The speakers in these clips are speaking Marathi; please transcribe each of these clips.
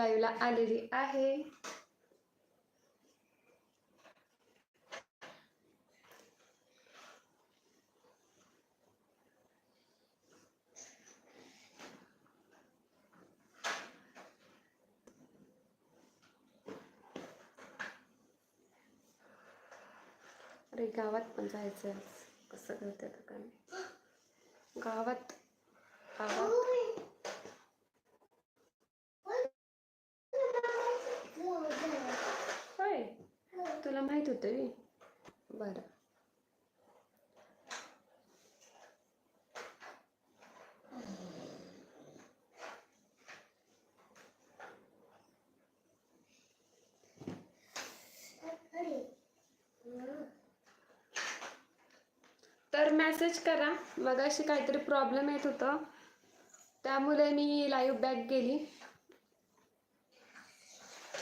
लाईव्हला आलेली आहे अरे गावात पण जायचं कसं करते आता काय? गावात गावात होय तुला माहीत होतं बी बरं. तर मेसेज करा. मगाशी काहीतरी प्रॉब्लेम येत होतं. त्यामुळे मी लाईव्ह बॅक गेली.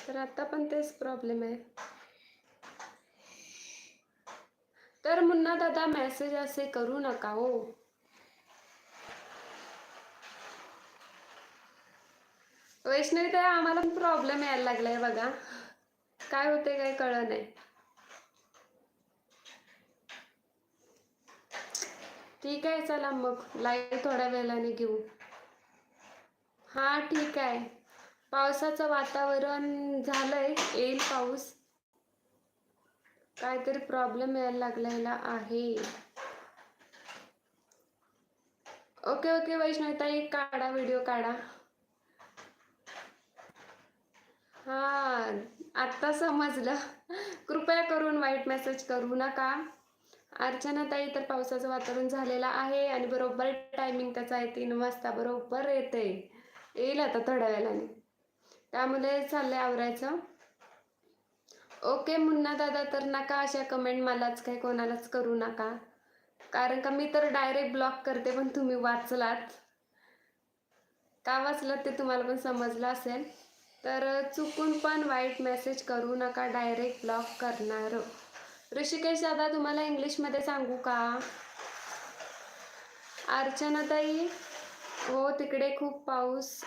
तर आता पण तेच प्रॉब्लेम आहे. तर मुन्ना दादा मेसेज असे करू नका हो. वैष्णवी तर आम्हाला पण प्रॉब्लेम यायला लागलाय बघा. काय होते काय कळ नाही. ठीक आहे चला मग. लाईव्ह थोड्या वेळाने घेऊ. हा ठीक आहे. पावसाचं वातावरण झालंय. येईल पाऊस. काहीतरी प्रॉब्लेम यायला लागलेला आहे. ओके ओके वैष्णवताई काढा व्हिडिओ काढा. हा आत्ता समजलं. कृपया करून वाईट मेसेज करू नका. अर्चना ताई तर पावसाचं वातावरण झालेलं आहे आणि बरोबर टायमिंग त्याचा आहे तीन वाजता बरोबर येते येईल आता थोड्या वेळाने. त्यामुळे चाललंय आवरायचं. ओके मुन्ना दादा तर नका अशा कमेंट मलाच काही कोणालाच करू नका. कारण का मी तर डायरेक्ट ब्लॉक करते पण तुम्ही वाचलात. का वाचलात ते तुम्हाला पण समजलं असेल. तर चुकून पण वाईट मेसेज करू नका डायरेक्ट ब्लॉक करणार. ऋषिकेश दादा तुम्हाला इंग्लिशमध्ये सांगू का? अर्चनाताई हो तिकडे खूप पाऊस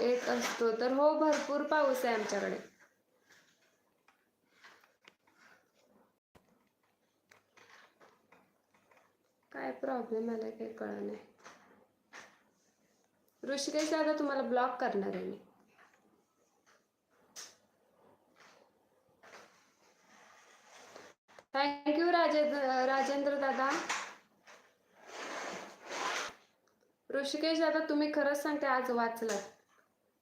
येत असतो. तर हो भरपूर पाऊस आहे आमच्याकडे. काय प्रॉब्लेम आला काही कळलं नाही. ऋषिकेश दादा तुम्हाला ब्लॉक करणार आहे मी. थँक्यू राजेंद्र राजेंद्र दादा. ऋषिकेश दादा तुम्ही खरंच सांगते आज वाचलात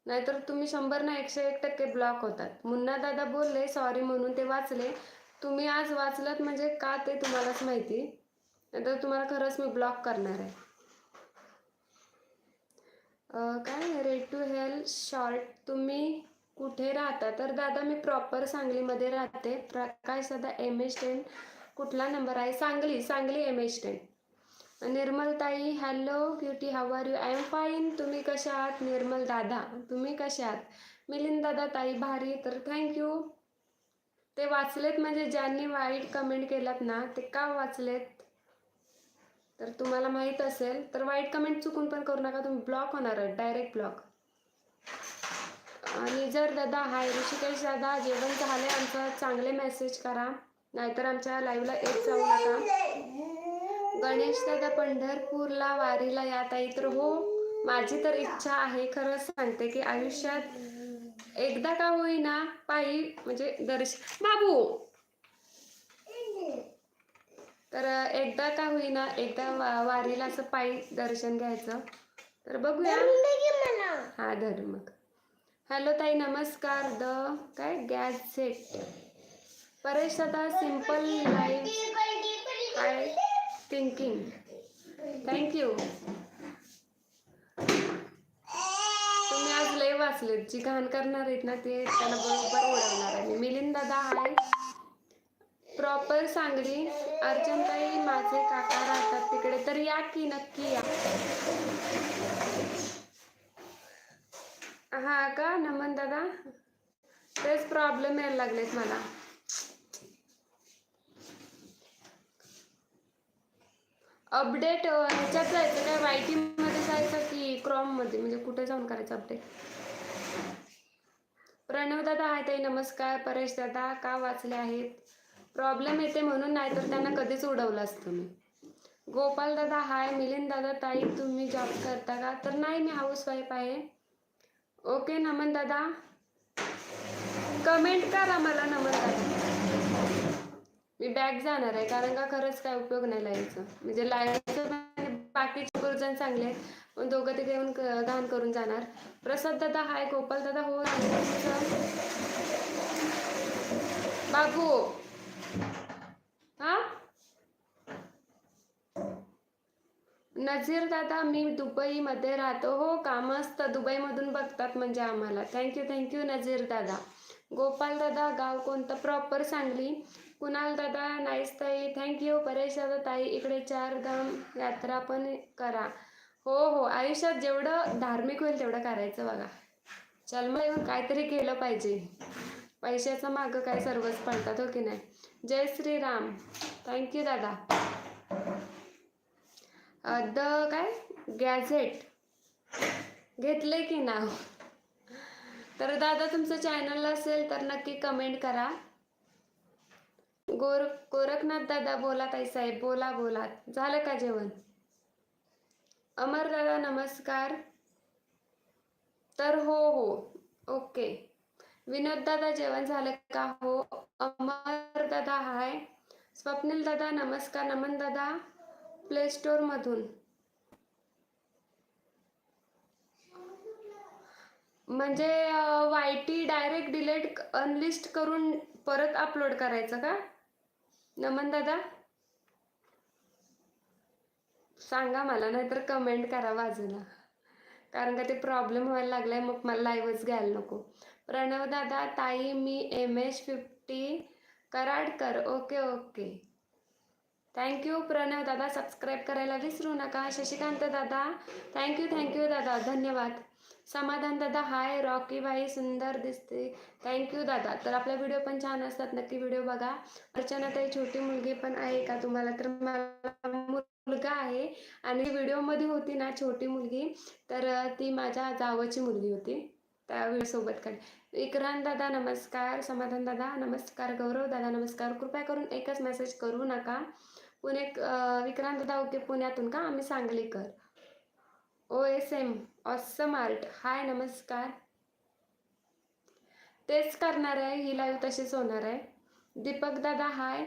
नाहीतर तुम्ही शंभर ना एकशे एक टक्के ब्लॉक होतात. मुन्ना दादा बोलले सॉरी म्हणून ते वाचले. तुम्ही आज वाचलात म्हणजे का ते तुम्हालाच माहिती? नंतर तुम्हाला खरंच मी ब्लॉक करणार आहे. काय रेड टू हेल शॉर्ट तुम्ही कुठे राहता? तर दादा मी प्रॉपर सांगलीमध्ये राहते. प्रकाश दादा एम एच टेन कुठला नंबर आहे? Sangli Sangli M H ten निर्मलताई hello cutie how are you I am fine तुम्ही कशा आहात? निर्मल दादा तुम्ही कशा आहात? मिलिंद दादा ताई भारी. तर थँक्यू ते वाचलेत म्हणजे ज्यांनी वाईट कमेंट केल्यात ना ते का वाचलेत? तर तुम्हाला माहीत असेल तर वाईट कमेंट चुकून पण करू नका. तुम्ही ब्लॉक होणार आहे डायरेक्ट ब्लॉक आणि जर दादा हाय ऋषिकेश दादा जेवण झाले आमचं चांगले मेसेज करा. नाहीतर आमच्या लाईव्हला येत जाऊ नका. गणेश दादा पंढरपूरला वारीला या ताई तर हो. माझी तर इच्छा आहे खरंच सांगते की आयुष्यात एकदा का होईना पायी म्हणजे दर्श बाबू! तर एकदा का होईना एकदा वा- वारीला असं पायी दर्शन घ्यायचं. तर बघूया. हा धर मग. हॅलो ताई नमस्कार. द काय? Gas set. परेश दादा simple life I thinking. Thank you तुम्ही आज लय वाचलेत. जी घाण करणार आहेत ना ते त्यांना बरोबर ओढवणार आहे. मिलिंद दादा हाय. प्रॉपर सांगली अर्चनताई माझे काका राहतात तिकडे. तर या की नक्की या? हा का नमन दादा? तेच प्रॉब्लेम यायला लागलेत मला. अपडेट ह्याच्यात जायचं काय? टी मध्ये जायचं की क्रॉममध्ये? म्हणजे कुठे जाऊन करायचं अपडेट प्रणव दादा हाय ताई नमस्कार. परेश दादा का वाचले आहेत? प्रॉब्लेम येते म्हणून नाही तर त्यांना कधीच उडवलं असतं मी गोपाल दादा हाय. मिलिंद दादा ताई तुम्ही जॉब करता का? तर नाही मी हाऊसवाईफ आहे. ओके नमन दादा. कमेंट करा मला नमन दादा. मी बॅग जाणार आहे कारण का खरंच काय उपयोग नाही लाईव्हचं म्हणजे लाईव्हचं बाकीचे गुरुजन चांगले आहेत पण दोघं तिथे येऊन क- घाण करून जाणार. प्रसाद दादा हाय. गोपाल दादा हो बाबू. हा? नझीर दादा मी दुबईमध्ये राहतो. हो का मस्त दुबईमधून बघतात म्हणजे आम्हाला. थँक्यू थँक्यू नझीर दादा. गोपाल दादा गाव कोणतं? प्रॉपर सांगली. कुणाल दादा नाईस ताई. थँक्यू परेश दादा ताई. इकडे चार धाम यात्रा पण करा. हो हो आयुष्यात जेवढं धार्मिक होईल तेवढं करायचं बघा. चल येऊन काहीतरी केलं पाहिजे. पैशाचं मागं काय सर्वच पडतात हो की नाही? जय श्रीराम. थँक्यू दादा. द काय? गॅझेट. घेतले की नाव? तर दादा तुमचं चॅनल असेल तर नक्की कमेंट करा. गोर गोरखनाथ दादा बोला ताई साहेब बोला बोला. झालं का जेवण? अमर दादा नमस्कार. तर हो हो. ओके विनोद दादा जेवण झालं का हो? अमर दादा हाय. स्वप्नील दादा नमस्कार. नमन दादा प्ले स्टोर मधून म्हणजे Y T direct delete unlist करून परत अपलोड करायचं का? नमन दादा सांगा मला नाहीतर कमेंट करा बाजूला. कारण का ते प्रॉब्लेम व्हायला लागलाय मग मला लाईव्हच घ्यायला नको. प्रणव दादा ताई मी M H fifty Karadkar. Okay okay. Thank you Pranav दादा. सबस्क्राईब करायला विसरू नका. शशिकांत दादा. थँक्यू थँक्यू दादा. धन्यवाद. समाधान दादा हाय रॉकी बाई सुंदर दिसते. थँक्यू दादा. तर आपल्या व्हिडिओ पण छान असतात. नक्की व्हिडिओ बघा. अर्चना ताई छोटी मुलगी पण आहे का तुम्हाला? तर मला मुलगा आहे. आणि व्हिडिओमध्ये होती ना छोटी मुलगी. तर ती माझ्या जावची मुलगी होती. त्या सोबत काढ विक्रांत दादा नमस्कार. समाधान दादा नमस्कार. गौरव दादा नमस्कार. कृपया करून एकच मेसेज करू नका. पुणे विक्रांत दादा ओके. पुण्यातून का? आम्ही Sanglikar. O S M awesome art hi नमस्कार. तेच करणार आहे. ही लाईव्ह तशीच होणार आहे. दीपक दादा हाय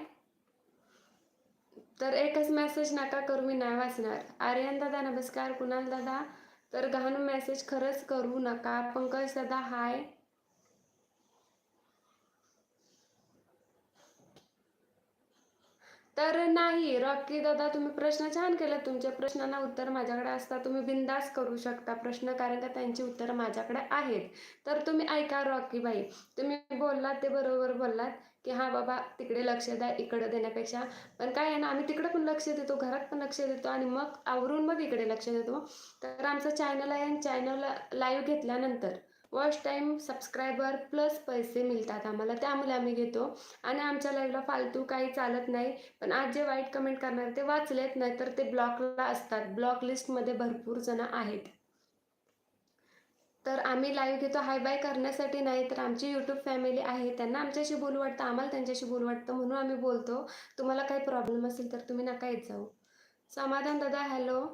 तर एकच मेसेज नका करू मी नाही वाचणार. आर्यन दादा नमस्कार. कुणाल दादा तर घाण मेसेज खरंच करू नका. पंकज सदा हाय तर नाही रॉकी दादा तुम्ही प्रश्न छान केला तुमच्या प्रश्नांना उत्तर माझ्याकडे असता तुम्ही बिंदास करू शकता प्रश्न कारण का त्यांची उत्तर माझ्याकडे आहेत. तर तुम्ही ऐका रॉकी बाई तुम्ही बोललात ते बरोबर बोललात की हां बाबा तिकडे लक्ष द्या इकडं देण्यापेक्षा. पण काय आहे ना आम्ही तिकडे पण लक्ष देतो घरात पण लक्ष देतो आणि मग आवरून मग इकडे लक्ष देतो. तर आमचं चॅनल आहे आणि चॅनल लाईव्ह घेतल्यानंतर वॉच टाईम सबस्क्रायबर प्लस पैसे मिळतात आम्हाला. त्यामुळे आम्ही घेतो. आणि आमच्या लाईव्हला फालतू काही चालत नाही. पण आज जे वाईट कमेंट करणार ते वाचलेत नाहीतर ते ब्लॉकला असतात. ब्लॉक लिस्टमध्ये भरपूर जण आहेत. तर आम्ही लाईव्ह घेतो. हाय बाय करण्यासाठी नाही तर आमची यूट्यूब फॅमिली आहे. त्यांना आमच्याशी बोलू वाटतं. आम्हाला त्यांच्याशी बोलू वाटतं. म्हणून आम्ही बोलतो. तुम्हाला काही प्रॉब्लेम असेल तर तुम्ही नका येत जाऊ. समाधान दादा हॅलो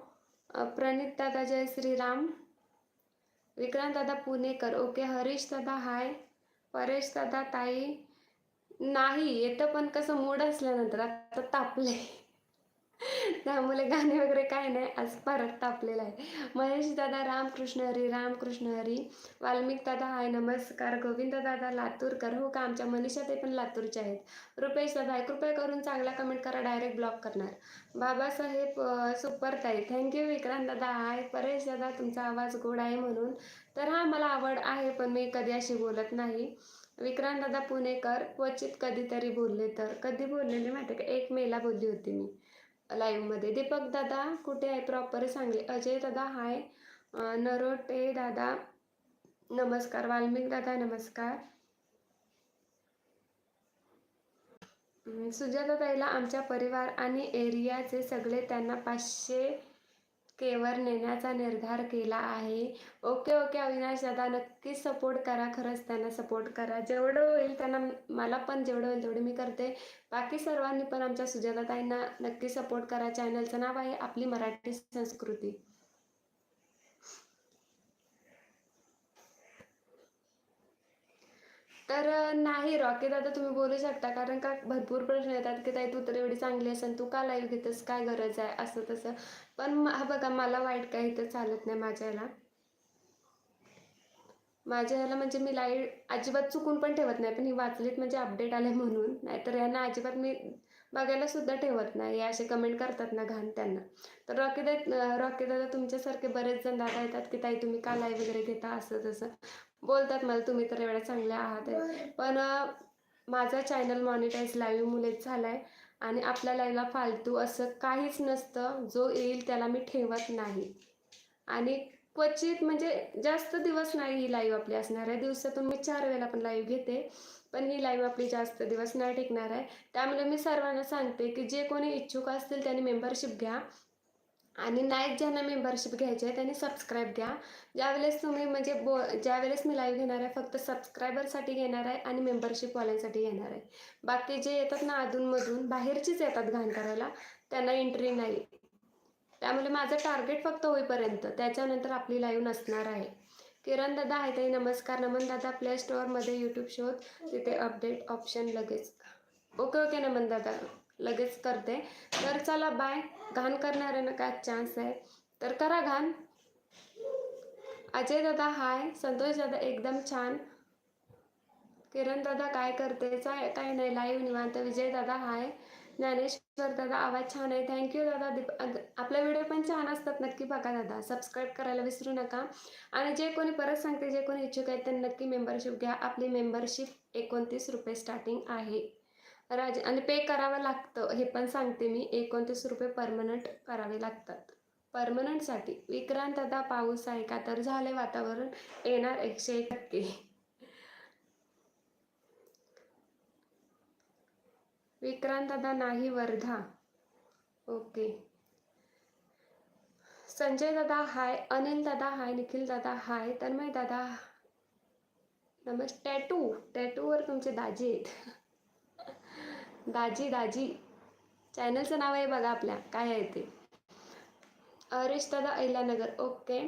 प्रणित दादा जय श्रीराम. विक्रांत दादा पुणेकर. ओके हरीश दादा हाय. परेश दादा ताई. नाही येतं पण कसं मूड असल्यानंतर. आता तापले त्यामुळे गाणे वगैरे काय नाही आज परत तापलेलं आहे. महेश दादा रामकृष्ण हरी रामकृष्ण हरी. वाल्मिक दादा हाय नमस्कार. गोविंद दादा लातूरकर. हो का आमच्या मनीषा ते पण लातूरचे आहेत. रुपेश दादा हाय कृपया करून चांगला कमेंट करा डायरेक्ट ब्लॉक करणार. बाबासाहेब सुपर ताई. थँक्यू विक्रांत दादा. हाय परेश दादा तुमचा आवाज गोड आहे म्हणून. तर हा मला आवड आहे पण मी कधी अशी बोलत नाही. विक्रांत दादा पुणेकर. क्वचित कधीतरी बोलले तर. कधी बोललेले माहिती का? एक मेला बोलली होती मी. लाईव्हमध्ये दीपक दादा कुठे आहे? प्रॉपर सांगली. अजय दादा हाय नरोटे दादा नमस्कार. वाल्मिक दादा नमस्कार. अं, सुजाता ताईला आमच्या परिवार आणि एरियाचे सगळे त्यांना पाचशे केवर नेण्याचा निर्धार केला आहे. ओके ओके अविनाश दादा नक्कीच सपोर्ट करा. खरंच त्यांना सपोर्ट करा. जेवढं होईल त्यांना मला पण जेवढं होईल तेवढं मी करते. बाकी सर्वांनी पण आमच्या सुजाताताईंना नक्की सपोर्ट करा. चॅनलचं नाव आहे आपली मराठी संस्कृती. तर नाही रॉकी दादा तुम्ही बोलू शकता. कारण का भरपूर प्रश्न येतात की ताई तू तर एवढी चांगली असेल तू का लाईव्ह घेतेस? काय गरज आहे? असं तसं. पण हा बघा मला वाईट काही तर चालत नाही माझ्या ह्याला माझ्या ह्याला म्हणजे मी लाईव्ह अजिबात चुकून पण ठेवत नाही. पण ही वाचलीत म्हणजे अपडेट आले म्हणून. नाहीतर यांना अजिबात मी बघायला सुद्धा ठेवत नाही. हे असे कमेंट करतात ना घाण त्यांना. तर रॉकी दादा रॉकी दादा तुमच्यासारखे बरेच जण दादा येतात की ताई तुम्ही का लाईव्ह वगैरे घेता? असं तसं. बोलतात मला तुम्ही तर एवढ्या चांगल्या आहात आहे. पण माझा चॅनल मॉनिटाईज लाईव्ह मुलेच झाला आहे आणि आपल्या लाईव्हला फालतू असं काहीच नसतं जो येईल त्याला मी ठेवत नाही. आणि क्वचित म्हणजे जास्त दिवस नाही ही लाईव्ह आपली असणार आहे. दिवसातून मी चार वेळेला पण लाईव्ह घेते पण ही लाईव्ह आपली जास्त दिवस नाही टिकणार आहे. त्यामुळे मी सर्वांना सांगते की जे कोणी इच्छुक असतील त्यांनी मेंबरशिप घ्या. आणि नाही ज्यांना मेंबरशिप घ्यायची आहे त्यांनी सबस्क्राईब द्या. ज्यावेळेस तुम्ही म्हणजे बो ज्यावेळेस मी लाईव्ह घेणार आहे फक्त सबस्क्रायबरसाठी घेणार आहे आणि मेंबरशिपवाल्यांसाठी घेणार आहे. बाकी जे येतात ना अधूनमधून बाहेरचीच येतात घाण करायला त्यांना एंट्री नाही. त्यामुळे माझं टार्गेट फक्त होईपर्यंत त्याच्यानंतर आपली लाईव्ह नसणार आहे. किरण दादा आहे ताई नमस्कार. नमन दादा प्ले स्टोअरमध्ये यूट्यूब शोध. तिथे अपडेट ऑप्शन लगेच. ओके ओके नमन दादा. लगेच करते. तर चला बाय. घाण करणाऱ्यांना काय चान्स आहे? तर करा घाण. अजय दादा हाय संतोष दादा एकदम छान. किरण दादा काय करते? काय नाही लाईव्ह निवांत. विजय दादा हाय ज्ञानेश्वर दादा आवाज छान आहे. थँक्यू दादा. दीप आपले व्हिडिओ पण छान असतात. नक्की बघा दादा. सबस्क्राईब करायला विसरू नका. आणि जे कोणी परत सांगते जे कोणी इच्छुक आहेत त्यांनी नक्की मेंबरशिप घ्या. आपली मेंबरशिप एकोणतीस रुपये स्टार्टिंग आहे. राज आणि पे करावं लागतं हे पण सांगते मी. एकोणतीस रुपये परमनंट करावे लागतात. परमनंटसाठी विक्रांत आता पाऊस आहे का? तर झाले वातावरण. येणार एकशे एक टक्के. विक्रांत दादा नाही वर्धा. ओके. संजय दादा हाय. अनिल दादा हाय. निखिल दादा हाय. तन्मय दादा नमस्ते टॅटू. टॅटूवर तुमचे दाजी आहेत. दाजी दाजी. चॅनलचं नाव आहे बघा आपल्या. काय आहे ते? अरेश दादा अहिल्यानगर. ओके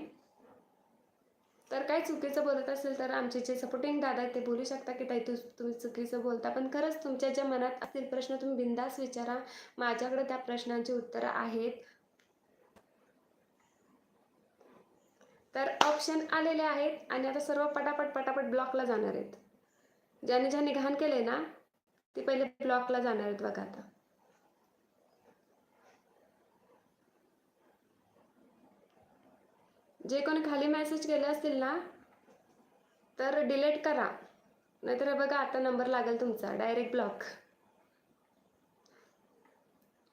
तर काय चुकीचं बोलत असेल तर आमचे जे सपोर्टिंग दादा आहेत ते बोलू शकता की ताई तू तुम्ही चुकीचं बोलता. पण खरंच तुमच्या ज्या मनात असतील प्रश्न तुम्ही बिंदास विचारा. माझ्याकडे त्या प्रश्नांची उत्तरं आहेत. तर ऑप्शन आलेले आहेत आणि आता सर्व पटापट पटापट ब्लॉकला जाणार आहेत. ज्याने ज्याने घाण केले ना ते पहिले ब्लॉकला जाणार आहेत बघा आता. जे कोणी खाली मेसेज केले असतील ना तर डिलीट करा. नाहीतर बघा आता नंबर लागेल तुमचा डायरेक्ट ब्लॉक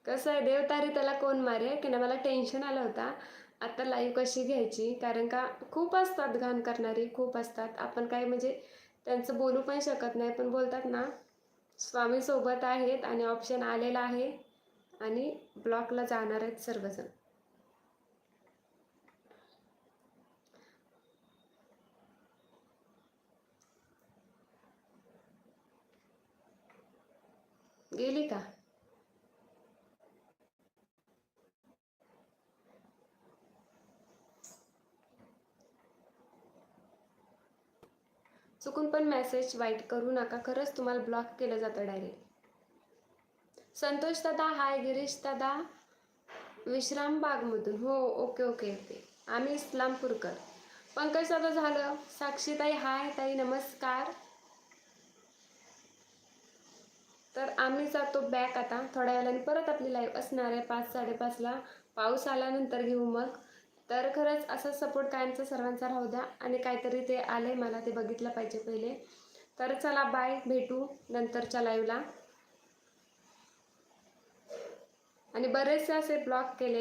कसं आहे देवतारी त्याला कोण मारे? की ना मला टेन्शन आलं होता. आता लाईव्ह कशी घ्यायची? कारण का खूप असतात घाण करणारी खूप असतात. आपण काय म्हणजे त्यांचं बोलू पण शकत नाही. पण बोलतात ना स्वामी सोबत आहेत आणि ऑप्शन आलेला आहे. आणि ब्लॉकला जाणार आहेत सर्वजण. गेली का चुकून पण मेसेज वाईट करू नका. खरंच तुम्हाला ब्लॉक केलं जातं डायरेक्ट संतोष दादा हाय गिरीश दादा. विश्राम बागमधून. हो ओके ओके ओके आम्ही इस्लामपूरकर. पंकज दादा झालं. साक्षीताई हाय ताई नमस्कार. तर आम्ही जातो बॅक आता. थोड्या वेळाने परत आपली लाईव्ह असणार आहे. पाच साडेपाचला. पाऊस आल्यानंतर घेऊ मग. तर खरंच असा सपोर्ट कायमचा सर्वांचा राहू द्या. आणि काहीतरी ते आले मला ते बघितलं पाहिजे पहिले. तर चला बाय भेटू नंतरच्या लाईव्हला आणि बरेचसे असे ब्लॉक केले.